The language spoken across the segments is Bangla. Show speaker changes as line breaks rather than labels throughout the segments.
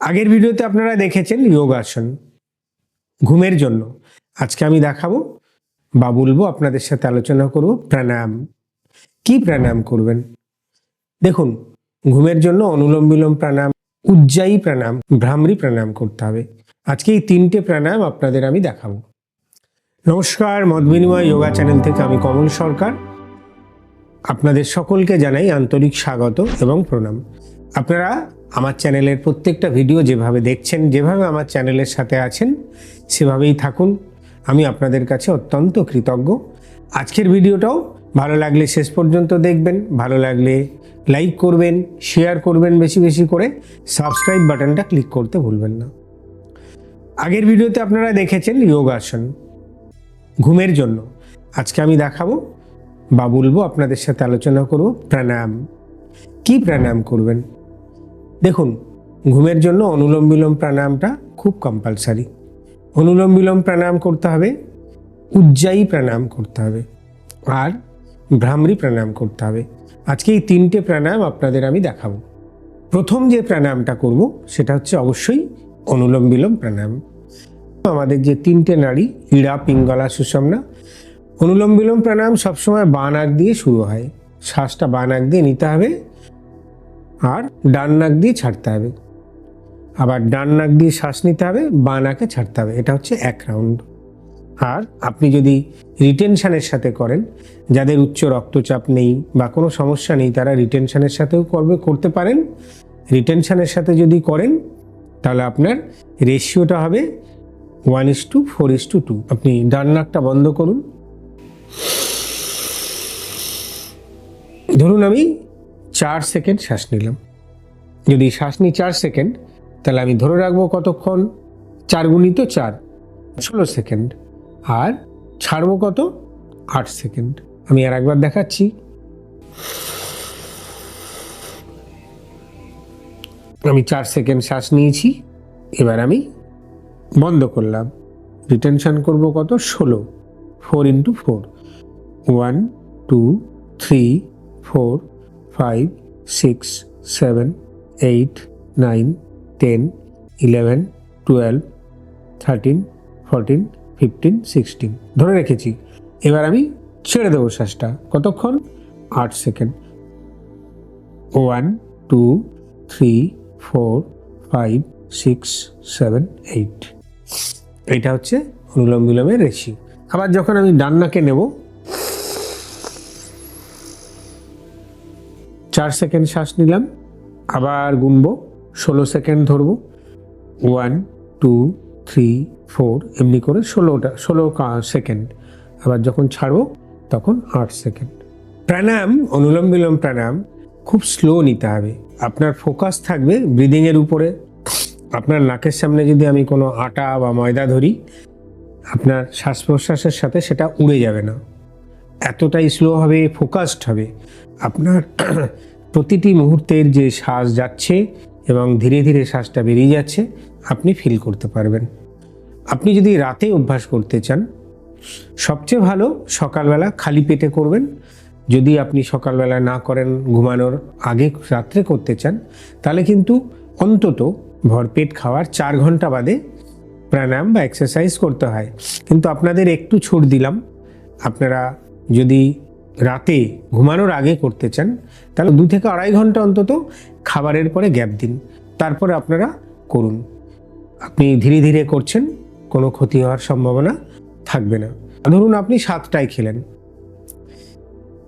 আগের ভিডিওতে আপনারা দেখেছেন যোগাসন, ঘুমের জন্য। আজকে আমি দেখাবো, বা বলব আপনাদের সাথে আলোচনা করব প্রাণায়াম। কি প্রাণায়াম করবেন? দেখুন, ঘুমের জন্য অনুলোম বিলোম প্রাণায়াম, উজ্জায়ী প্রাণায়াম, ভ্রামরি প্রাণায়াম করতে হবে। আজকে এই তিনটে প্রাণায়াম আপনাদের আমি দেখাবো। নমস্কার, মত বিনিময় যোগা চ্যানেল থেকে আমি কমল সরকার। আপনাদের সকলকে জানাই আন্তরিক স্বাগত এবং প্রণাম। আপনারা আমার চ্যানেলের প্রত্যেকটা ভিডিও যেভাবে দেখছেন, যেভাবে আমার চ্যানেলের সাথে আছেন, সেভাবেই থাকুন। আমি আপনাদের কাছে অত্যন্ত কৃতজ্ঞ। আজকের ভিডিওটাও ভালো লাগলে শেষ পর্যন্ত দেখবেন, ভালো লাগলে লাইক করবেন, শেয়ার করবেন বেশি বেশি করে, সাবস্ক্রাইব বাটনটা ক্লিক করতে ভুলবেন না। আগের ভিডিওতে আপনারা দেখেছেন যোগাসন, ঘুমের জন্য। আজকে আমি দেখাবো, বা বলব আপনাদের সাথে আলোচনা করব প্রাণায়াম। কি প্রাণায়াম করবেন? দেখুন, ঘুমের জন্য অনুলোম বিলোম প্রাণায়ামটা খুব কম্পালসারি অনুলোম বিলোম প্রাণায়াম করতে হবে, উজ্জায়ী প্রাণায়াম করতে হবে, আর ভ্রামরি প্রাণায়াম করতে হবে। আজকে এই তিনটে প্রাণায়াম আপনাদের আমি দেখাবো। প্রথম যে প্রাণায়ামটা করব, সেটা হচ্ছে অবশ্যই অনুলোম বিলোম প্রাণায়াম। আমাদের যে তিনটে নারী, ইড়া, পিঙ্গলা, সুষমনা, অনুলোম বিলোম প্রাণায়াম সবসময় বাঁ নাক দিয়ে শুরু হয়। শ্বাসটা বাঁ নাক দিয়ে নিতে হবে আর ডান নাক দিয়ে ছাড়তে হবে। আবার ডান নাক দিয়ে শ্বাস নিতে হবে, বা নাকে ছাড়তে হবে। এটা হচ্ছে এক রাউন্ড। আর আপনি যদি রিটেনশানের সাথে করেন, যাদের উচ্চ রক্তচাপ নেই বা কোনো সমস্যা নেই, তারা রিটেনশানের সাথেও করবে, করতে পারেন। রিটেনশানের সাথে যদি করেন, তাহলে আপনার রেশিওটা হবে one is two, four is two two. আপনি ডান নাকটা বন্ধ করুন। ধরুন আমি চার সেকেন্ড শ্বাস নিলাম। যদি শ্বাস নিই চার সেকেন্ড, তাহলে আমি ধরে রাখব কতক্ষণ? চার গুণিত চার, ষোলো সেকেন্ড। আর ছাড়বো কত? আট সেকেন্ড। আমি আর একবার দেখাচ্ছি। আমি চার সেকেন্ড শ্বাস নিয়েছি, এবার আমি বন্ধ করলাম। রিটেনশন করব কত? ষোলো। Four into four. One, two, three, four five six seven eight nine ten eleven twelve thirteen fourteen fifteen sixteen ধরে রেখেছি। এবার আমি ছেড়ে দেবো শ্বাসটা। কতক্ষণ? আট second. One two three four five six seven eight এইটা হচ্ছে অনুলোম বিলোমের রেশি। আবার যখন আমি ডান্নাকে নেব চার সেকেন্ড শ্বাস নিলাম, আবার গুনব, ষোলো সেকেন্ড ধরবো। ওয়ান টু থ্রি ফোর এমনি করে ষোলোটা, ষোলো সেকেন্ড। আবার যখন ছাড়বো, তখন আট সেকেন্ড। প্রাণায়াম, অনুলোম বিলোম প্রাণায়াম, খুব স্লো নিতে হবে। আপনার ফোকাস থাকবে ব্রিদিংয়ের উপরে। আপনার নাকের সামনে যদি আমি কোনো আটা বা ময়দা ধরি, আপনার শ্বাস প্রশ্বাসের সাথে সেটা উড়ে যাবে না। এতটাই স্লো হবে ফোকাসড হবে। আপনার প্রতিটি মুহূর্তের যে শ্বাস যাচ্ছে এবং ধীরে ধীরে শ্বাসটা বেরিয়ে যাচ্ছে, আপনি ফিল করতে পারবেন। আপনি যদি রাতে অভ্যাস করতে চান, সবচেয়ে ভালো সকালবেলা খালি পেটে করবেন। যদি আপনি সকালবেলা না করেন ঘুমানোর আগে রাত্রে করতে চান, তাহলে কিন্তু অন্তত ভরপেট খাওয়ার চার ঘণ্টা বাদে প্রাণায়াম বা এক্সারসাইজ করতে হয়। কিন্তু আপনাদের একটু ছুট দিলাম। আপনারা যদি রাতে ঘুমানোর আগে করতে চান, তাহলে দু থেকে আড়াই ঘণ্টা অন্তত খাবারের পরে গ্যাপ দিন। তারপরে আপনারা করুন। আপনি ধীরে ধীরে করছেন, কোনো ক্ষতি হওয়ার সম্ভাবনা থাকবে না। ধরুন আপনি সাতটায় খেলেন।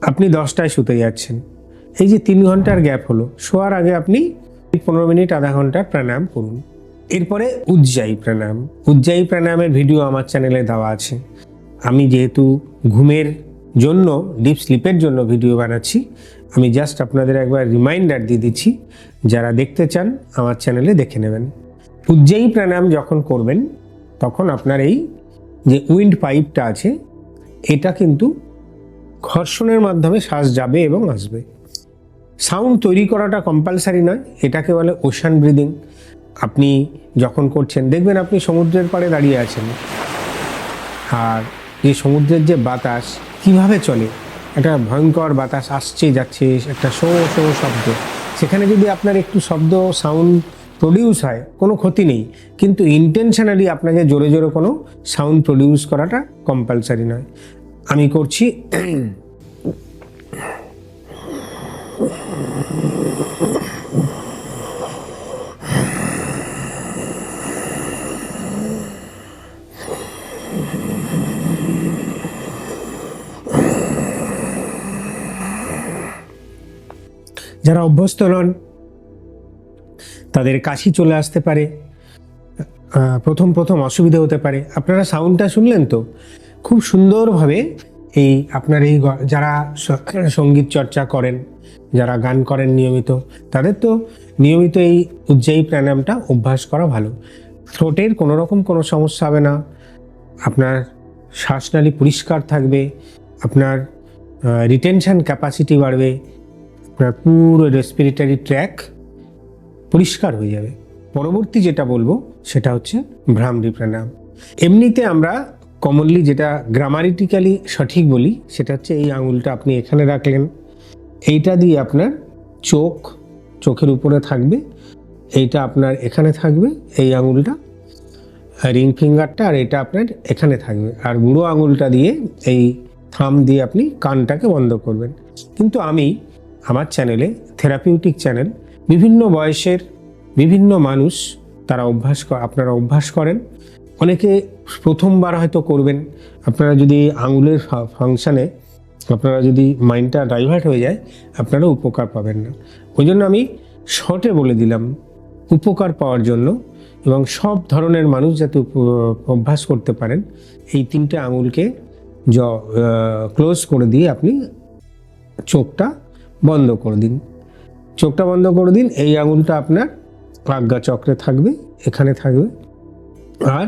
আপনি দশটায় শুতে যাচ্ছেন। এই যে তিন ঘণ্টার গ্যাপ হলো, শোয়ার আগে আপনি পনেরো মিনিট, আধা ঘণ্টার প্রাণায়াম করুন। এরপরে উজ্জায়ী প্রাণায়াম। উজ্জায়ী প্রাণায়ামের ভিডিও আমার চ্যানেলে দেওয়া আছে। আমি যেহেতু ঘুমের জন্য ডিপ স্লিপের জন্য ভিডিও বানাচ্ছি। আমি জাস্ট আপনাদের একবার রিমাইন্ডার দিয়ে দিচ্ছি, যারা দেখতে চান, আমার চ্যানেলে দেখে নেবেন। উজ্জায়ী প্রাণায়াম যখন করবেন, তখন আপনার এই যে উইন্ড পাইপটা আছে, এটা কিন্তু ঘর্ষণের মাধ্যমে শ্বাস যাবে এবং আসবে। সাউন্ড তৈরি করাটা কম্পালসারি নয়, এটাকে বলে ওশান ব্রিদিং আপনি যখন করছেন, দেখবেন আপনি সমুদ্রের পাড়ে দাঁড়িয়ে আছেন। আর যে সমুদ্রের যে বাতাস কীভাবে চলে? একটা ভয়ঙ্কর বাতাস আসছে, যাচ্ছে, একটা শো শো শব্দ। সেখানে যদি আপনার একটু শব্দ সাউন্ড প্রডিউস হয়, কোনো ক্ষতি নেই। কিন্তু ইন্টেনশনালি আপনাকে জোরে জোরে কোনো সাউন্ড প্রডিউস করাটা কম্পালসারি নয়। আমি করছি যারা অভ্যস্ত নন, তাদের কাশি চলে আসতে পারে। প্রথম প্রথম অসুবিধা হতে পারে। আপনারা সাউন্ডটা শুনলেন তো? খুব সুন্দরভাবে এই আপনার এই যারা সংগীত চর্চা করেন, যারা গান করেন নিয়মিত, তাদের তো নিয়মিত এই উজ্জায়ী প্রাণায়ামটা অভ্যাস করা ভালো। থ্রোটের কোনো রকম কোনো সমস্যা হবে না। আপনার শ্বাসনালী পরিষ্কার থাকবে। আপনার রিটেনশন ক্যাপাসিটি বাড়বে। আপনার পুরো রেসপিরেটরি ট্র্যাক পরিষ্কার হয়ে যাবে। পরবর্তী যেটা বলব, সেটা হচ্ছে ভ্রামরি প্রাণায়াম। এমনিতে আমরা কমনলি যেটা গ্রামারিটিক্যালি সঠিক বলি, সেটা হচ্ছে এই আঙুলটা আপনি এখানে রাখলেন। এইটা দিয়ে আপনার চোখ, চোখের উপরে থাকবে। এইটা আপনার এখানে থাকবে, এই আঙুলটা রিং ফিঙ্গারটা আর এটা আপনার এখানে থাকবে। আর বুড়ো আঙুলটা দিয়ে এই থাম দিয়ে আপনি কানটাকে বন্ধ করবেন। কিন্তু আমি আমার চ্যানেলে থেরাপিউটিক চ্যানেল বিভিন্ন বয়সের বিভিন্ন মানুষ তারা অভ্যাস আপনারা অভ্যাস করেন। অনেকে প্রথমবার হয়তো করবেন। আপনারা যদি আঙুলের ফাংশানে আপনারা যদি মাইন্ডটা ডাইভার্ট হয়ে যায়, আপনারা উপকার পাবেন না। ওই জন্য আমি শর্টে বলে দিলাম, উপকার পাওয়ার জন্য এবং সব ধরনের মানুষ যাতে অভ্যাস করতে পারেন, এই তিনটে আঙুলকে জ ক্লোজ করে দিয়ে আপনি চোখটা বন্ধ করে দিন। চোখটা বন্ধ করে দিন, এই আঙুলটা আপনার আজ্ঞা চক্রে থাকবে, এখানে থাকবে। আর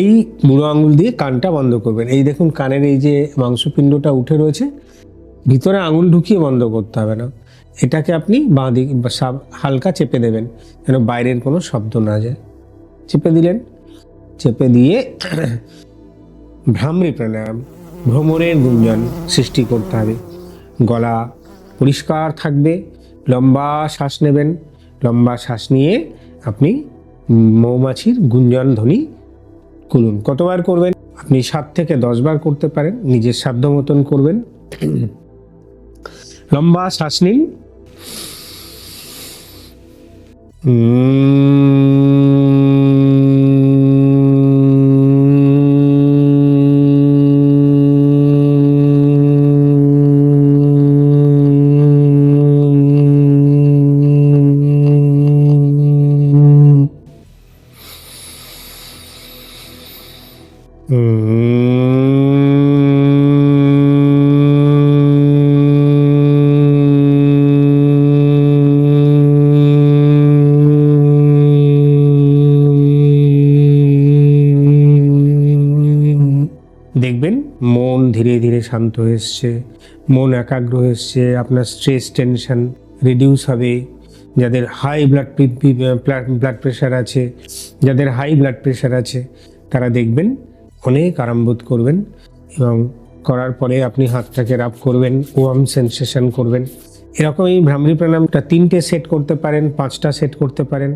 এই বুড়ো আঙুল দিয়ে কানটা বন্ধ করবেন। এই দেখুন, কানের এই যে মাংসপিণ্ডটা উঠে রয়েছে, ভিতরে আঙুল ঢুকিয়ে বন্ধ করতে হবে না। এটাকে আপনি বাঁ দিক হালকা চেপে দেবেন, যেন বাইরের কোনো শব্দ না যায়। চেপে দিলেন, চেপে দিয়ে ভ্রামরি প্রাণায়াম, ভ্রমণের গুঞ্জন সৃষ্টি করতে হবে। গলা পরিষ্কার থাকবে। লম্বা শ্বাস নেবেন। লম্বা শ্বাস নিয়ে আপনি মৌমাছির গুঞ্জন ধ্বনি করুন। কতবার করবেন? আপনি সাত থেকে দশবার করতে পারেন। নিজের সাধ্য মতন করবেন। লম্বা শ্বাস নিন। দেখবেন, মন ধীরে ধীরে শান্ত হয়ে এসছে, মন একাগ্র হয়ে এসছে, আপনার স্ট্রেস টেনশন রিডিউস হবে। যাদের হাই ব্লাড ব্লাড প্রেশার আছে, যাদের হাই ব্লাড প্রেশার আছে, তারা দেখবেন অনেক আরাম বোধ করবেন এবং করার পরে আপনি হাতটাকে রাব করবেন, ওয়ার্ম সেন্সেশন করবেন। এরকম এই ভ্রামরি প্রাণায়ামটা তিনটে সেট করতে পারেন, পাঁচটা সেট করতে পারেন।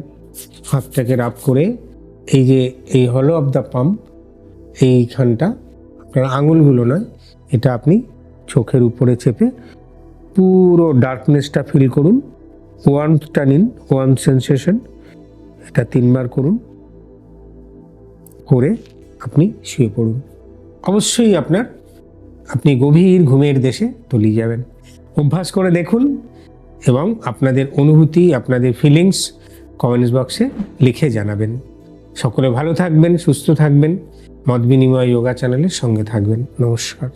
হাতটাকে রাব করে এই যে এই হলো অফ দ্য পাম্প এইখানটা, আপনার আঙুলগুলো নয়, এটা আপনি চোখের উপরে চেপে পুরো ডার্কনেসটা ফিল করুন ওয়ার্মটা নিন ওয়ার্ম সেন্সেশন এটা তিনবার করুন, করে আপনি শুয়ে পড়ুন। অবশ্যই আপনার, আপনি গভীর ঘুমের দেশে তলিয়ে যাবেন। অভ্যাস করে দেখুন এবং আপনাদের অনুভূতি, আপনাদের ফিলিংস কমেন্টস বক্সে লিখে জানাবেন। সকলে ভালো থাকবেন, সুস্থ থাকবেন। মত বিনিময় যোগা চ্যানেলের সঙ্গে থাকবেন। নমস্কার।